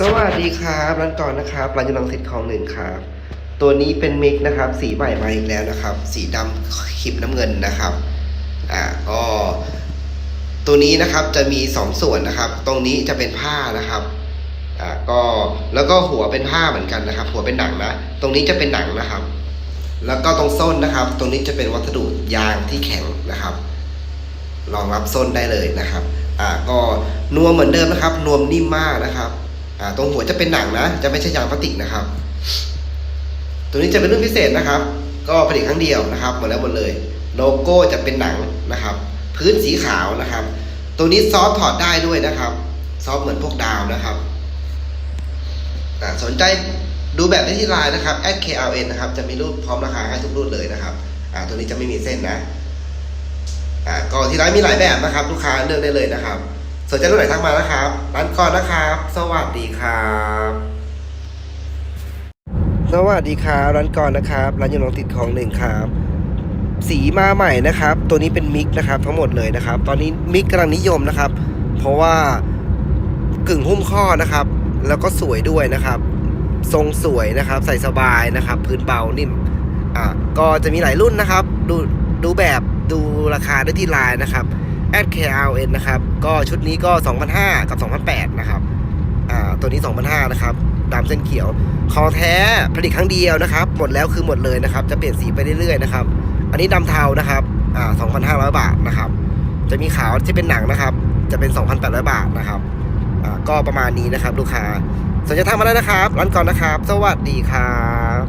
สวัสดีครับร้านก่อนนะครับร้านยนต์ลังสิตคลองหนึ่งครับ ตัวนี้เป็นมิกนะครับ สีใหม่มาอีกแล้วนะครับ สีดำขีบน้ำเงินนะครับอ่าก็ตัวนี้นะครับจะมีสองส่วนนะครับ ตรงนี้จะเป็นผ้านะครับอ่าก็แล้วก็หัวเป็นผ้าเหมือนกันนะครับ หัวเป็นหนังนะตรงนี้จะเป็นหนังนะครับ แล้วก็ตรงส้นนะครับ ตรงนี้จะเป็นวัสดุยางที่แข็งนะครับรองรับส้นได้เลยนะครับ อ่าก็นวมเหมือนเดิมนะครับ นวมนิ่มมากนะครับ ตรงหัวจะเป็นหนังนะ จะไม่ใช่ยางพลาสติกนะครับ ตัวนี้จะเป็นรุ่นพิเศษนะครับ ก็ผลิตครั้งเดียวนะครับหมดแล้วหมดเลย โลโก้จะเป็นหนังนะครับ พื้นสีขาวนะครับ ตัวนี้ซอฟถอดได้ด้วยนะครับ ซอฟเหมือนพวกดาวนะครับสนใจดูแบบได้ที่ไลน์นะครับ @kln นะครับ จะมีรูปพร้อมราคาให้ทุกรุ่นเลยนะครับตัวนี้จะไม่มีเส้นนะอ่าก็ที่ร้านมีหลายแบบนะครับ ลูกค้าเลือกได้เลยนะครับ สนใจรุ่นไหนทักมานะครับร้านก่อนนะครับ สวัสดีครับ สวัสดีครับร้านก่อนนะครับร้านยนต์ลงติดของหนึ่งครับ สีมาใหม่นะครับ ตัวนี้เป็นมิกนะครับ ทั้งหมดเลยนะครับ ตอนนี้มิกกำลังนิยมนะครับ เพราะว่ากึ่งหุ้มข้อนะครับ แล้วก็สวยด้วยนะครับ ทรงสวยนะครับ ใส่สบายนะครับ พื้นเบานิ่มอ่าก็จะมีหลายรุ่นนะครับ ดูดูแบบดูราคาได้ที่ไลน์นะครับ @kln นะครับ ก็ชุดนี้ก็2,500กับ2,800นะครับ อ่า ตัวนี้2,500นะครับดำเส้นเขียวขอแท้ผลิตครั้งเดียวนะครับ หมดแล้วคือหมดเลยนะครับ จะเปลี่ยนสีไปเรื่อยๆนะครับ อันนี้ดำเทานะครับ อ่า 2,500 บาทนะครับ จะมีขาวที่เป็นหนังนะครับ จะเป็น 2,800 บาทนะครับ อ่า ก็ประมาณนี้นะครับ ลูกค้าสนใจทำมาได้นะครับร้านก่อนนะครับ สวัสดีครับ